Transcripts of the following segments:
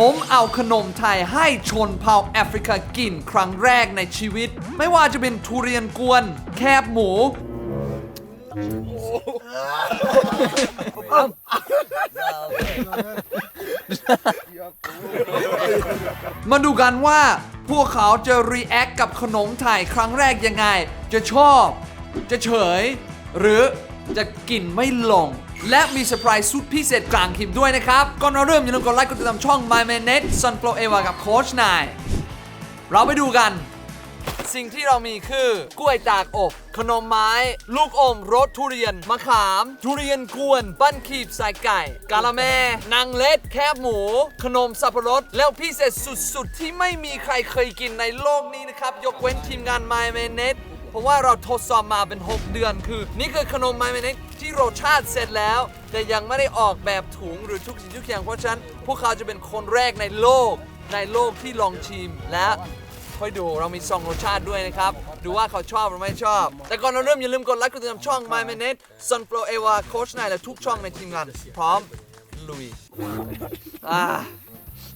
ผมเอาขนมไทยให้ชนเผ่าแอฟริกากินครั้งแรกในชีวิต ไม่ว่าจะเป็นทุเรียนกวน แคบหมู มาดูกันว่า พวกเขาจะ react กับขนมไทยครั้งแรกยังไง จะชอบ จะเฉย หรือจะกินไม่ลง และมีเซอร์ไพรส์สุดพิเศษกลางคลิปด้วยนะครับ ก่อนเราเริ่มอย่าลืมกดไลค์กดติดตามช่อง My m a n e t Sunflow Eva กับโค้ชนาย เราไปดูกัน สิ่งที่เรามีคือกล้วยตากอบ ขนมไม้ ลูกอมรสทุเรียน มะขาม ทุเรียนกวนปั้นขีบใส่ไก่ กาละแม่นางเล็ด แคบหมู ขนมสับปะรด แล้วพิเศษสุดๆ ที่ไม่มีใครเคยกินในโลกนี้นะครับ ยกเว้นทีมงาน My m a n e t เพราะว่าเราทดสอบมาเป็น 6 เดือนคือ นี่คือขนม My m a n e t ที่รสชาติเสร็จแล้ว แต่ยังไม่ได้ออกแบบถุงหรือทุกสิ่งทุกอย่างเพราะฉะนั้น พวกเขาจะเป็นคนแรกในโลก ในโลกที่ลองชิมและค่อยดูเรามีซองรสชาติด้วยนะครับ ดูว่าเขาชอบหรือไม่ชอบ แต่ก่อนเราเริ่มอย่าลืมกดไลค์กดติดตามช่อง My Minute Sunflow Eva Coach นายและทุกช่องในทีมงาน พร้อม ลุยอ่า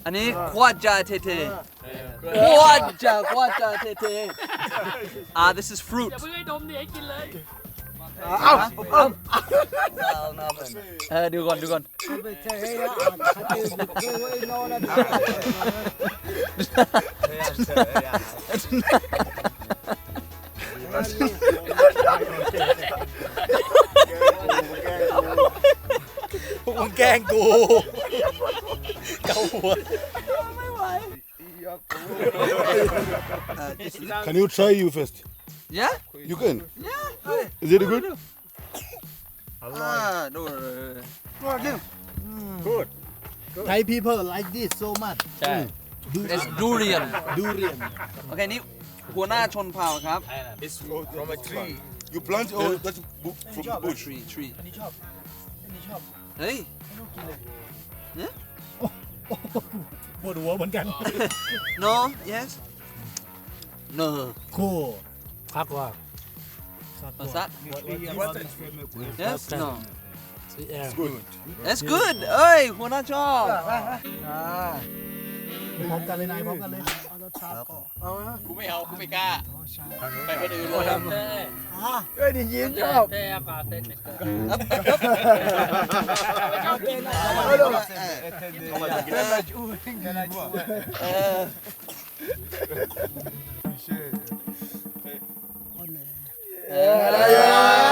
อันนี้ควาจาเทเทควาจากวาจาเทเทอ่า this is fruit อย่าเพิ่งให้ดมดิให้กินเลย เออดูก่อนดูก่อน พวกมึงแกล้งกูเกาหัว Can you try you first? yeah You can. Yeah Is it good? อ่าดู Thai people like this so much ใช่ it's durian durian โอเคนี่หัวหน้าชนเผ่าครับ It's from a tree. You plant or that's bu- from the bush? tree tree อันนี้ชอบ อันนี้ชอบเฮ้ยปวดหัวเหมือนกัน no yes no คู่พักว่า what's that yes no ซีแอม Good. that's good เอ้ยหัวหน้าชอบพร้อมกันเลยนายพร้อมกันเลยกูไม่เอากูไม่กล้า ไปคนอื่นเลยเฮ้ยนี่ยิ้มชอบเต้อากาศเต้นเเออเออ ช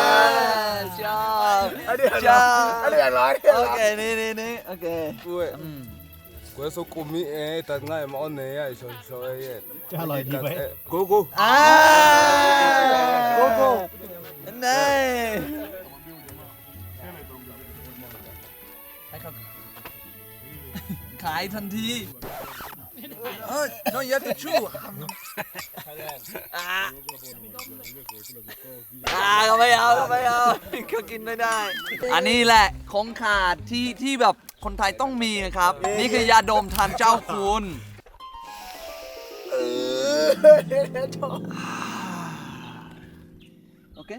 อบชอบอันนี้อร่อยโอเคนี่นี่นี่โอเคอืม Questo come è tangai ma on ne ai so so e จะอร่อยดีไหม go go อ่าโกโก้นี่ให้เขาขายทันที เอ้ย no you have to chew อ่าอ่าก็ไม่เอาก็ไม่เอาเขากินไม่ได้ อันนี้แหละของขาดที่ที่แบบคนไทยต้องมีนะครับ นี่คือยาดมทานเจ้าคุณ โอเค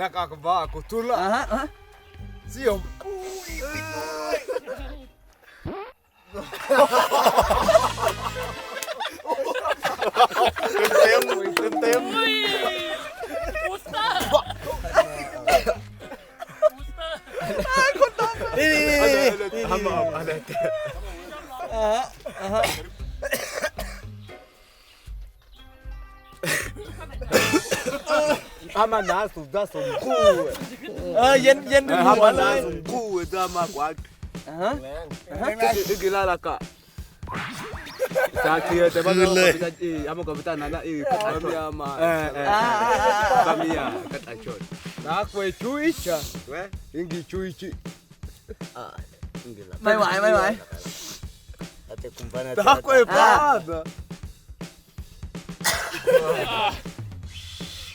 la ka ka ba ko tula อ่าฮะอ่าฮะ sio ama na su da su ku เออเย็นเย็นถึงหัว ama เล na ย su ku da ma kwa อ่าฮะ de de la la ka ta kiye te ba le eh ama ko bita na la eh ka ta ma eh อ่า eh ba mi ya ka ta chot na kwe chui cha we ingi chui chi ไม่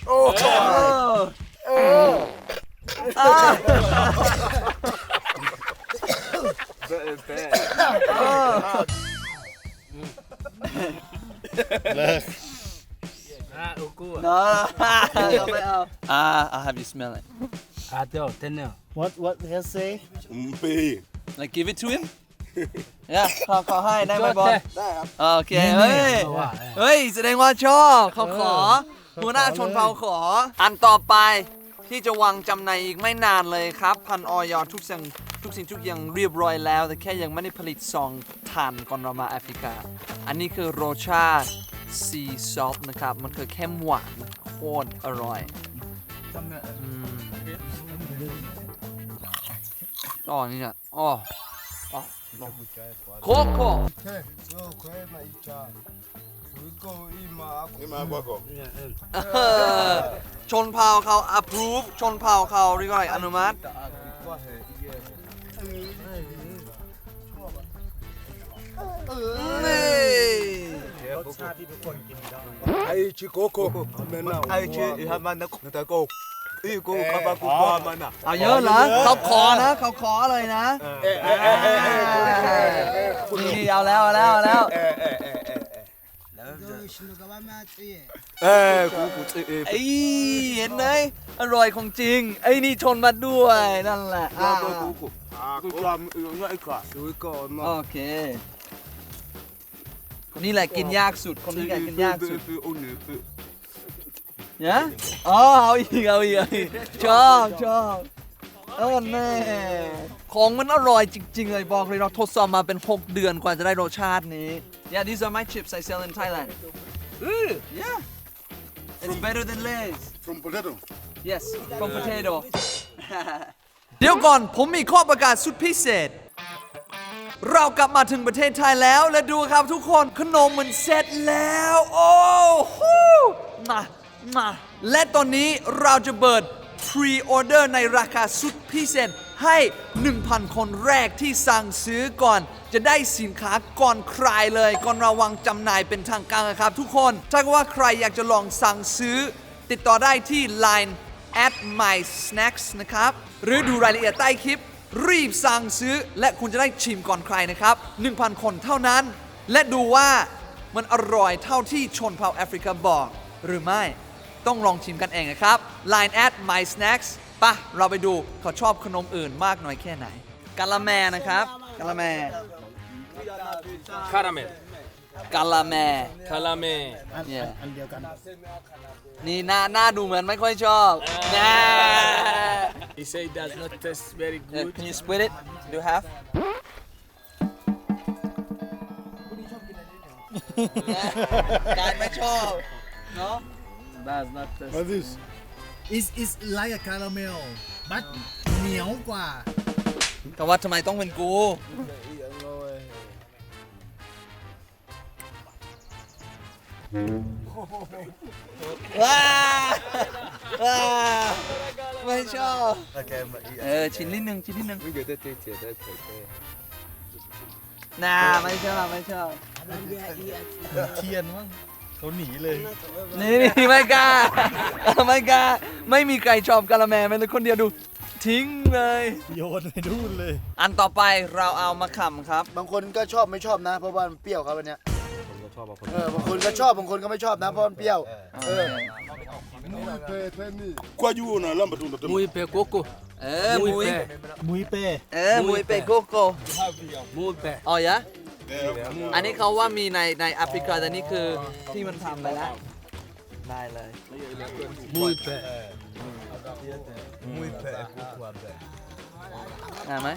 ไหวไม่ไหว da kwe ba da โอ้เอออ่า be be อะโอกู no ไม่เอาอ่า I'll have you smell it อะเดี๋ยวเต้นเนี่ย what what he say Mpe. like give it to him เนี่ยขอขอให้ได้ไหมบอลได้ครับโอเค เฮ้ย เฮ้ย แสดงว่าชอบเขาขอ หัวหน้าชนเผ่าขอ อันต่อไปที่จะวางจำหน่ายอีกไม่นานเลยครับ พันออยทุกสิ่งทุกสิ่งทุกอย่างเรียบร้อยแล้ว แต่แค่ยังไม่ได้ผลิตซองทานก่อนเรามาแอฟริกา อันนี้คือโรชาซีซอฟนะครับ มันคือเข้มหวานโคตรอร่อยอืมอ๋อนี่นะอ๋ออ๋อโคโค่ So, kwema icha. Uko ima ako. Ima kwako. เออชนเผ่าเขา approve ชนเผ่าเขาเรียกว่าอะไรอนุมัติ Kwa he, yes. นี่ Ai chikoko. Amena. Ai chi hamana kunta ko. Iko kapa ku kwa mana. เอาเยอะเหรอเขาขอนะเขาขอเลยนะนี่เอาแล้วเอาแล้วเอาแล้ว Eh, ku ku tsi eh. ไอ้เห็นไหมอร่อยของจริง ไอ้นี่ชนมาด้วยนั่นแหละอ่า Ku ku ku. Ku kwa ngai kwa. Uko ma. โอเค คนนี้แหละกินยากสุด คนนี้แหละกินยากสุด Unu. เนี่ยอ๋อเอาอีกเอาอีกเอาอีกชอบชอบเอาแน่ของมันอร่อยจริง ๆ เลยบอกเลยเราทดสอบมาเป็น 6 เดือนกว่าจะได้รสชาตินี้ Yeah these are my chips I sell in Thailand Ooh, yeah it's better than Lay's From potato. Yes from potato เดี๋ยวก่อนผมมีข้อประกาศสุดพิเศษ เรากลับมาถึงประเทศไทยแล้วและดูครับทุกคนขนมมันเสร็จแล้ว โอ้โหมามาและตอนนี้เราจะเปิด Pre-order ในราคาสุดพิเศษ ให้ 1,000 คนแรกที่สั่งซื้อก่อน จะได้สินค้าก่อนใครเลย ก่อนราวางจำหน่ายเป็นทางการนะครับ ทุกคน ถ้าว่าใครอยากจะลองสั่งซื้อ ติดต่อได้ที่ Line at my snacks นะครับ หรือดูรายละเอียดใต้คลิป รีบสั่งซื้อ และคุณจะได้ชิมก่อนใครนะครับ 1,000 คนเท่านั้น และดูว่ามันอร่อยเท่าที่ชนเผ่าแอฟริกาบอก หรือไม่ต้องลองชิมกันเองนะครับ Line at my snacks ปะเราไปดูเขาชอบขนมอื่นมากน้อยแค่ไหนกาละแมนะครับกาละแม Caramel. กาละแม Calame. เนี่ยนี่หน้าหน้าดูเหมือนไม่ค่อยชอบนะ He say it does not taste very Uh, good. can you split it do half การไม่ชอบ เนาะ Does not taste. What's this? It's it's like a caramel but เหนียวกว่า แต่ว่าทำไมต้องเป็นกู ว้าว้าไม่ชอบ Okay, ma. เออ ชิ้นนิดนึง ชิ้นนิดนึง Ngi de te te de te te. น่าไม่ชอบ ไม่ชอบ เทียนมั้ง เขาหนีเลย นี่นี่ไม่กล้า ไม่กล้า ไม่มีใครชอบกะละแมแม้แต่คนเดียวดู ทิ้งเลย โยนไปนู่นเลย อันต่อไปเราเอามาขำครับ บางคนก็ชอบไม่ชอบนะ เพราะว่ามันเปรี้ยวครับวันเนี้ยเออบางคนก็ชอบบางคนก็ไม่ชอบนะเพราะมันเปรี้ยวเออ Kwa juu na lamba tu ndo Muy pe coco. เออมุย มุยเป้ เออมุยเปโกโก้ Muy pe. อ๋อยะ อันนี้เขาว่ามีในในแอฟริกาแต่นี่คือที่มันทำไปแล้ว ได้เลย Muy pe. Muy pe, kukwa pe. ได้ไหม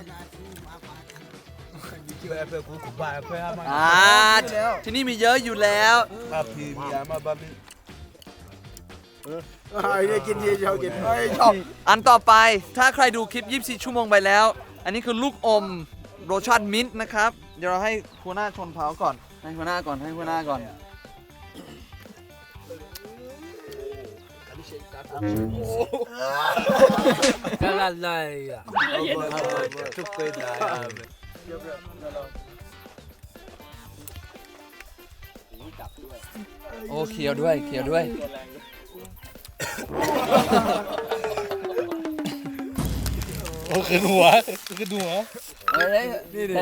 Pe pe kukwa pe ama. อ่าที่นี่มีเยอะอยู่แล้ว Papi mi ama babi. ไอ้เนี่ยกินดีชอบกินไอ้ชอบอันต่อไปถ้าใครดูคลิป 24 ชั่วโมงไปแล้ว อันนี้คือลูกอมรสชาติมิ้นท์นะครับ เดี๋ยวเราให้หัวหน้าชนเผาก่อน ให้หัวหน้าก่อนให้หัวหน้าก่อน Calalaya. ทุกคนได้โอ้เคียวด้วยเคียวด้วย โอเคหัวคือหัว เอ้ยนี่ดิ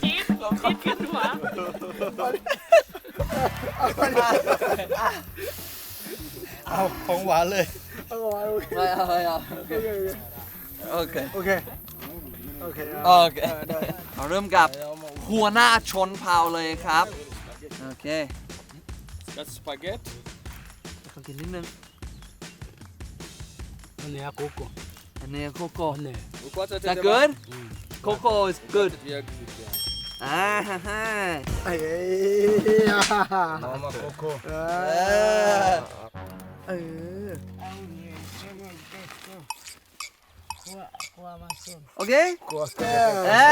Chip, chip kan du ha. เอาของหวานเลย ไม่เอาไม่เอาโอเค โอเค โอเคโอเคเราเริ่มกับหัวหน้าชนเผ่าเลยครับ โอเค That's spaghetti. ขอกินนิดนึง Ini aku kok. อันนี้โคโก้ Ini. What's Is that good? Coco is good. Yeah, good. Yeah. อ่าฮ่าฮ่าเอ้ยมาโคโค่เออเออ โอเคกลัวเอ้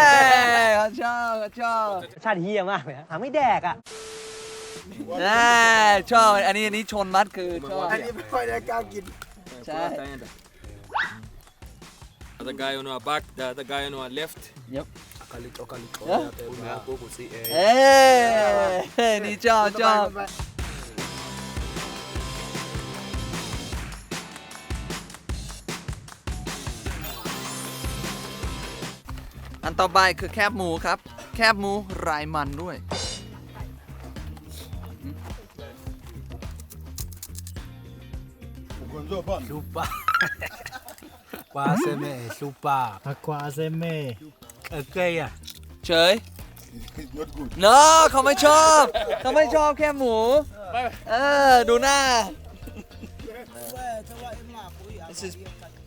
ยเขาชอบเขาชอบชาติเฮียมากเลยหาไม่แดกอะเอ้ยชอบอันนี้อันนี้ชนมัดคือชอบ อันนี้ไม่ค่อยได้กล้ากินใช่ The guy on our back, the other guy on our left. Kali kali kau Ya. punya aku aku si eh. เอ้ยนี่ชอบชอบ อันต่อไปคือแคบหมูครับ แคบหมูรายมันด้วย Lupa. Páseme, lupa. Aqua Aseme. Oke ya. เฉย It's not good. เนาะเขาไม่ชอบ เขาไม่ชอบแคบหมู เออ ดูหน้า This is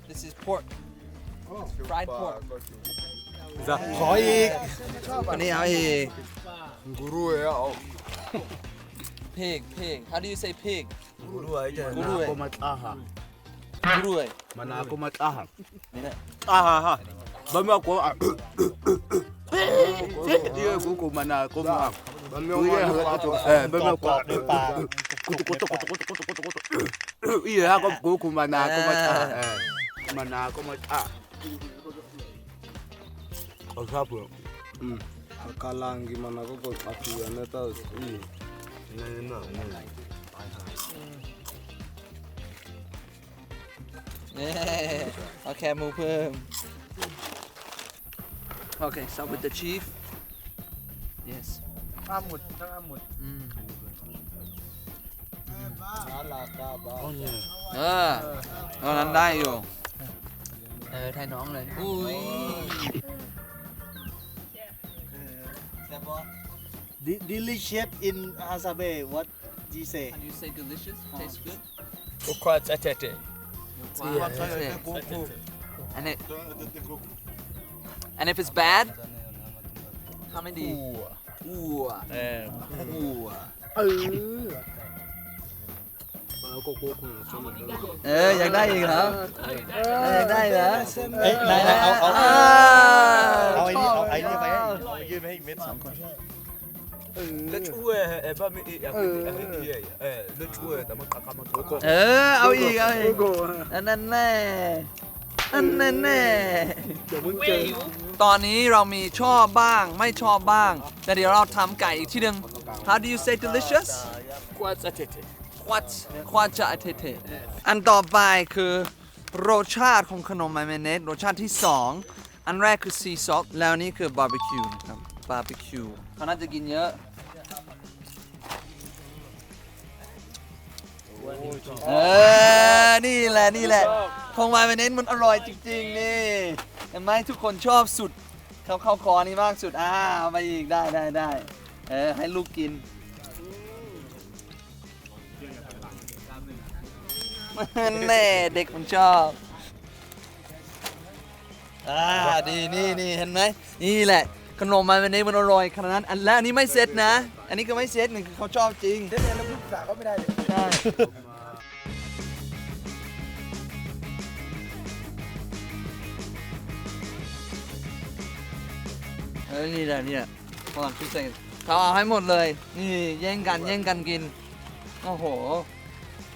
this is pork fried pork ขออีกอันนี้เอาอีก Guru ya. Pig pig how do you say pig Guru aja. Guru Mana eh. aku mat aha. กล้วย Mana aku mat aha. นี่แหละ Aha ha. Bami aku. Dia kuku mana aku mah. Bami aku. Eh, bami aku. Kutu kutu kutu kutu kutu kutu kutu. Iya aku kuku mana aku mat aha. Eh. Mana aku mat ah. Kau siapa? Hmm. เนินหน่อหนึ่งายหายเน่เอาคมูเพิ่มโอเค start with the chief. Yes. อาหมุดต้องอาหมุด Mm. ต้นเนี่เออตอนนั้นได้อยู่ เออไทยน้องเลย อุ้ย De- delicious in Hasabe. What do you say? How do you say delicious tastes good Quite atete. Wow, that's it. and it and if it's bad ทำไม่ดีอู้อ่ะอู้อ่ะ Aku kuku sama. เอออยากได้อีกเหรอเอออยากได้เหรอ เอ้ยไหนไหนเอาเอา อ่า เอาไอ้นี่ ชบ เอาไอ้นี่ไปให้ ชอบ เอายื่นไปให้อีกเม็ดสองคน Lucu eh, eh, bami eh, aku eh, iya, eh, lucu eh, tapi kakak mau kuku. เออเอาอีกเอาอีกอันนั้นแน่อันนั้นแน่ตอนนี้เรามีชอบบ้างไม่ชอบบ้าง แต่เดี๋ยวเราทำไก่อีกทีหนึ่ง How do you say delicious Quite atete. ควาควาจะเทเทอันต่อไปคือรสชาติของขนมไมเมเนสรสชาติที่ 2 อันแรกคือซีซอสแล้วนี่คือบาร์บีคิวนะครับบาร์บีคิวเขาน่าจะกินเยอะ เออ นี่แหละ นี่แหละ ของไมเมเนสมันอร่อยจริงๆ นี่เห็นไหมทุกคนชอบสุด เขาเข้าคอนี่มากสุด อ่าเอาไปอีก ได้ได้ได้ เออ ให้ลูกกิน แน่เด็กมันชอบ อ่า ดีนี่นี่เห็นไหม นี่แหละ ขนมมันวันนี้มันอร่อยขนาดนั้น อันแล้วอันนี้ไม่เซ็ตนะ อันนี้ก็ไม่เซ็ตนี่คือเขาชอบจริงเดี๋ยวเนี่ยเราพูดภาษาก็ไม่ได้เลย ใช่ ออนี่แหละเนี่ยฝรั่งพิเศษเขาเอาให้หมดเลย นี่แย่งกันแย่งกันกิน โอ้โห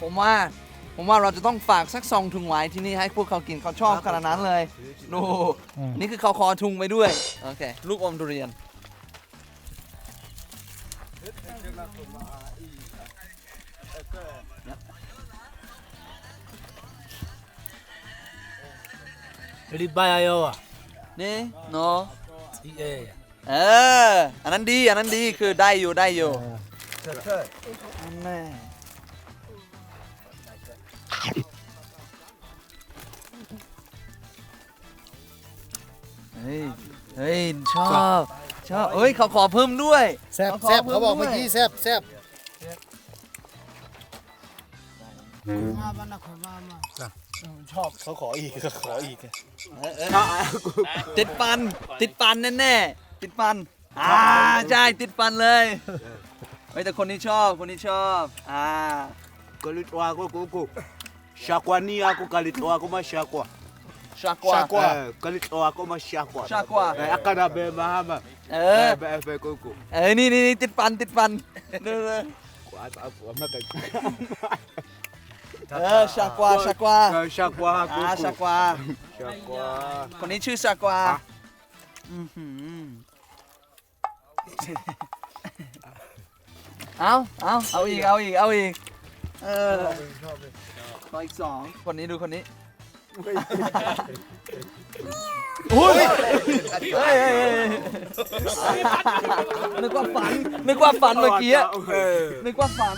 ผมว่า ผมว่าเราจะต้องฝากสักซองถุงไว้ที่นี่ให้พวกเขากินเขาชอบขนาดนั้นเลย ดูนี่คือเขาคอทุงไปด้วย โอเค ลูกอมทุเรียน Riba ayo ah. นี่เนาะ เออ อันนั้นดี อันนั้นดี คือได้อยู่ได้อยู่เกิเฮ้ย เฮ้ย ชอบ ชอบเฮ้ยเขาขอเพิ่มด้วยแซบแซบเขาบอกเมื่อกี้แซบแซบ ชอบเขาขออีกเขาขออีกติดฟัน ติดฟันแน่ๆติดฟันอ่าใช่ติดฟันเลยเฮ้ยแต่คนนี้ชอบคนนี้ชอบอ่า Kulit aku kuku. Syakwa ni aku kulit aku mah syakwa. ชากว่า Eh, kulit aku mah syakwa. Syakwa. Eh, akan ada mahama. เออ Eh, be be kuku. เออนี่นี่นี่ติดฟันติดฟันดูดู Kuat aku makan. เออชากว่าชากว่า Eh, Syakwa อ่า kuku. ชากว่า Syakwa. คนนี้ชื่อชากว่าอื้อหือเอาเอาเอาอีกเอาอีกเอาอีกเออขออีกสองคนนี้ดูคนนี้ โอ้ยเฮ้ยเฮ้ยเฮ้ยนึกว่าฝันนึกว่าฝันเมื่อกี้อะนึกว่าฝัน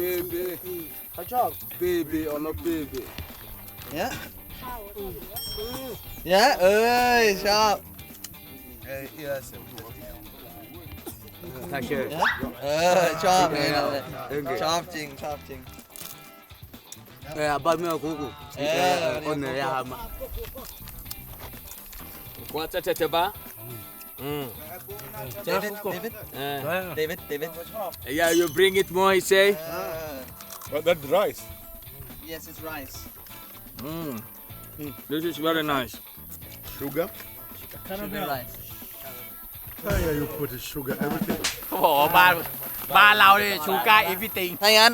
Baby. เขาชอบ Baby on a baby. เนี้ยเนี้ยเอ้ยชอบ Tasha. เออชอบเลยนะชอบจริงชอบจริง Eh, abang meh kuku. Eh, Eh, on ya hama. Kuat saja coba. Hmm. David David Eh. David David Yeah, you bring it more, he say. But that's rice. yes it's rice Hmm. This is very nice. Sugar. sugar rice Yeah, you put the sugar everything. เขาบอกว่าบ้านบ้านเราเนี่ยชูการ์อีฟิติง ถ้างั้น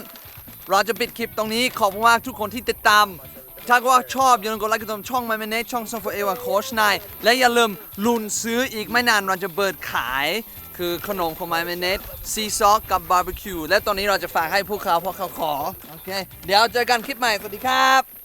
เราจะปิดคลิปตรงนี้ขอบคุณมากทุกคนที่ติดตาม ถ้าว่าชอบอย่าลืมกดไลค์กดติดตามช่อง My m a n a g e ช่อง s o f a เอวาโคชนายและอย่าลืมลุ้นซื้ออีกไม่นานเราจะเปิดขาย คือขนมของ My m a n a g e ซีซอสกับบาร์บีคิวและตอนนี้เราจะฝากให้พวกเขาเพราะเขาขอ โอเค เดี๋ยวเจอกันคลิปใหม่ สวัสดีครับ